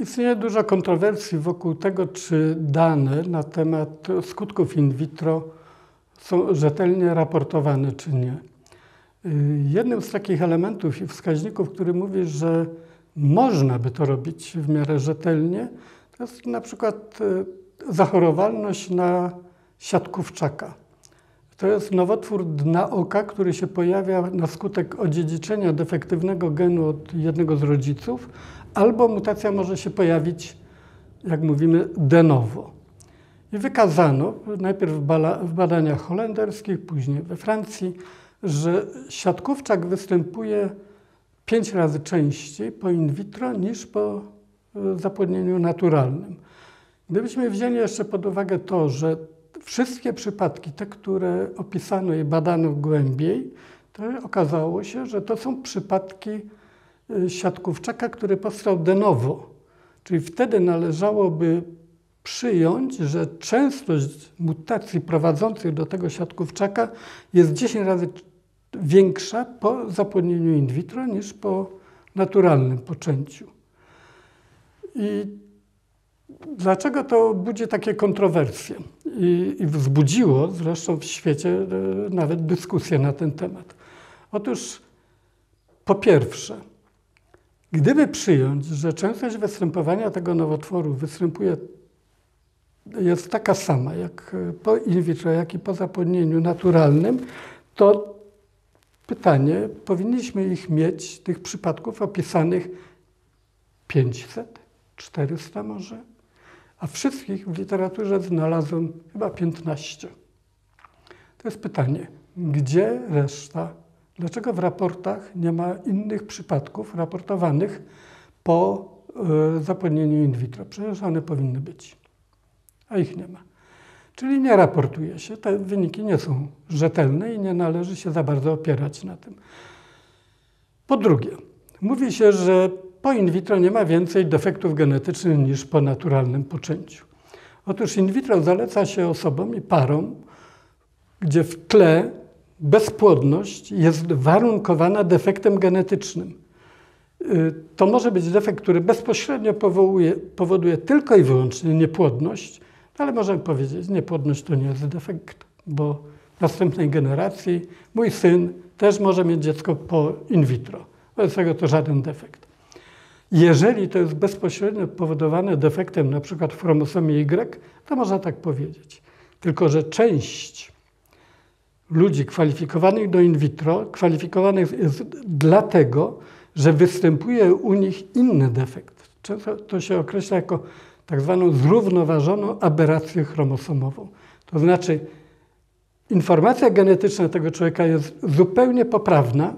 Istnieje dużo kontrowersji wokół tego, czy dane na temat skutków in vitro są rzetelnie raportowane, czy nie. Jednym z takich elementów i wskaźników, który mówi, że można by to robić w miarę rzetelnie, to jest na przykład e, zachorowalność na siatkówczaka. To jest nowotwór dna oka, który się pojawia na skutek odziedziczenia defektywnego genu od jednego z rodziców, albo mutacja może się pojawić, jak mówimy, de novo. I wykazano, najpierw w badaniach holenderskich, później we Francji, że siatkówczak występuje pięć razy częściej po in vitro niż po e, zapłodnieniu naturalnym. Gdybyśmy wzięli jeszcze pod uwagę to, że wszystkie przypadki, te, które opisano i badano głębiej, to okazało się, że to są przypadki y, siatkówczaka, który powstał de novo. Czyli wtedy należałoby przyjąć, że częstość mutacji prowadzących do tego siatkówczaka jest 10 razy większa po zapłodnieniu in vitro niż po naturalnym poczęciu. I Dlaczego to budzi takie kontrowersje? I, I, wzbudziło zresztą w świecie e, nawet dyskusję na ten temat. Otóż po pierwsze, gdyby przyjąć, że częstość występowania tego nowotworu występuje, jest taka sama jak po in vitro, jak i po zapłodnieniu naturalnym, to pytanie, powinniśmy ich mieć, tych przypadków opisanych 500, 400 może? A wszystkich w literaturze znalazłem chyba 15. To jest pytanie, gdzie reszta? Dlaczego w raportach nie ma innych przypadków raportowanych po y, zapłodnieniu in vitro? Przecież one powinny być, a ich nie ma. Czyli nie raportuje się, te wyniki nie są rzetelne i nie należy się za bardzo opierać na tym. Po drugie, mówi się, że po in vitro nie ma więcej defektów genetycznych niż po naturalnym poczęciu. Otóż in vitro zaleca się osobom i parom, gdzie w tle bezpłodność jest warunkowana defektem genetycznym. Y, to może być defekt, który bezpośrednio powoduje, powoduje tylko i wyłącznie niepłodność, ale możemy powiedzieć, niepłodność to nie jest defekt, bo w następnej generacji mój syn też może mieć dziecko po in vitro. Wobec tego to żaden defekt. Jeżeli to jest bezpośrednio powodowane defektem na przykład w chromosomie Y, to można tak powiedzieć. Tylko, że część ludzi kwalifikowanych do in vitro kwalifikowanych jest dlatego, że występuje u nich inny defekt. Często to się określa jako tak zwaną zrównoważoną aberrację chromosomową. To znaczy informacja genetyczna tego człowieka jest zupełnie poprawna,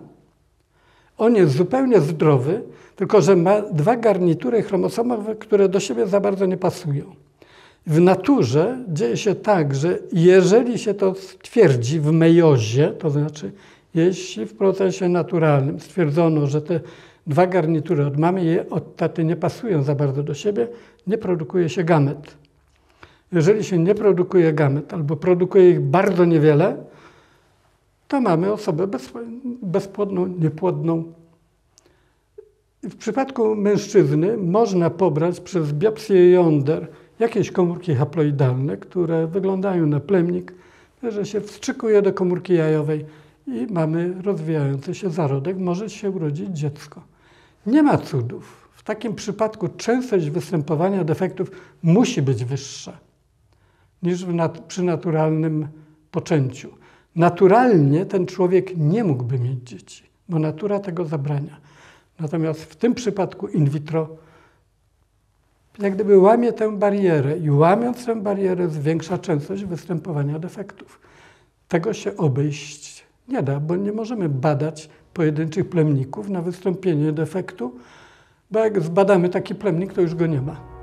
on jest zupełnie zdrowy, tylko że ma dwa garnitury chromosomowe, które do siebie za bardzo nie pasują. W naturze dzieje się tak, że jeżeli się to stwierdzi w mejozie, to znaczy jeśli w procesie naturalnym stwierdzono, że te dwa garnitury od mamy i od taty nie pasują za bardzo do siebie, nie produkuje się gamet. Jeżeli się nie produkuje gamet albo produkuje ich bardzo niewiele, to mamy osobę bezpłodną, niepłodną. W przypadku mężczyzny można pobrać przez biopsję jąder jakieś komórki haploidalne, które wyglądają na plemnik, że się wstrzykuje do komórki jajowej i mamy rozwijający się zarodek, może się urodzić dziecko. Nie ma cudów. W takim przypadku częstość występowania defektów musi być wyższa niż nat przy naturalnym poczęciu. Naturalnie ten człowiek nie mógłby mieć dzieci, bo natura tego zabrania. Natomiast w tym przypadku in vitro jak gdyby łamie tę barierę i łamiąc tę barierę zwiększa częstość występowania defektów. Tego się obejść nie da, bo nie możemy badać pojedynczych plemników na wystąpienie defektu, bo jak zbadamy taki plemnik, to już go nie ma.